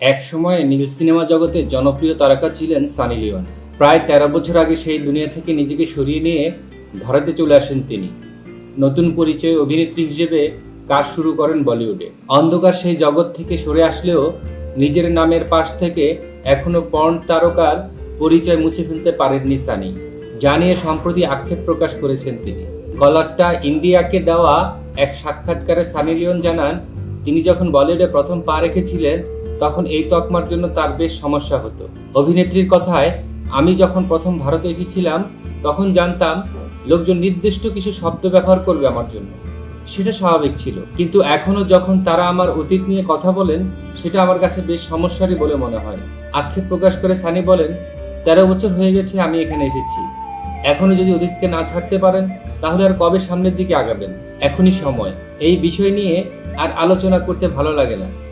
এক সময় নীল সিনেমা জগতে জনপ্রিয় তারকা ছিলেন সানি লিওন। প্রায় তেরো বছর আগে সেই দুনিয়া থেকে নিজেকে সরিয়ে নিয়ে ভারতে চলে আসেন তিনি। নতুন পরিচয় অভিনেত্রী হিসেবে কাজ শুরু করেন বলিউডে। অন্ধকার সেই জগৎ থেকে সরে আসলেও নিজের নামের পাশ থেকে এখনও পর্ন তারকার পরিচয় মুছে ফেলতে পারেননি সানি জানিয়ে সম্প্রতি আক্ষেপ প্রকাশ করেছেন তিনি। কলারটা ইন্ডিয়াকে দেওয়া এক সাক্ষাৎকারে সানি লিওন জানান, তিনি যখন বলিউডে প্রথম পা রেখেছিলেন তখন এই তকমার জন্য তার বেশ সমস্যা হতো। অভিনেত্রীর কথায়, আমি যখন প্রথম ভারতে এসেছিলাম, তখন জানতাম লোকজন নির্দিষ্ট কিছু শব্দ ব্যবহার করবে আমার জন্য। সেটা স্বাভাবিক ছিল। কিন্তু এখনও যখন তারা আমার অতীত নিয়ে কথা বলেন, সেটা আমার কাছে বেশ সমস্যারই বলে মনে হয়। আক্ষেপ প্রকাশ করে সানি বলেন, তেরো বছর হয়ে গেছে আমি এখানে এসেছি। এখনও যদি অতীতকে না ছাড়তে পারেন, তাহলে আর কবে সামনের দিকে আগাবেন? এখনই সময়। এই বিষয় নিয়ে আর আলোচনা করতে ভালো লাগে না।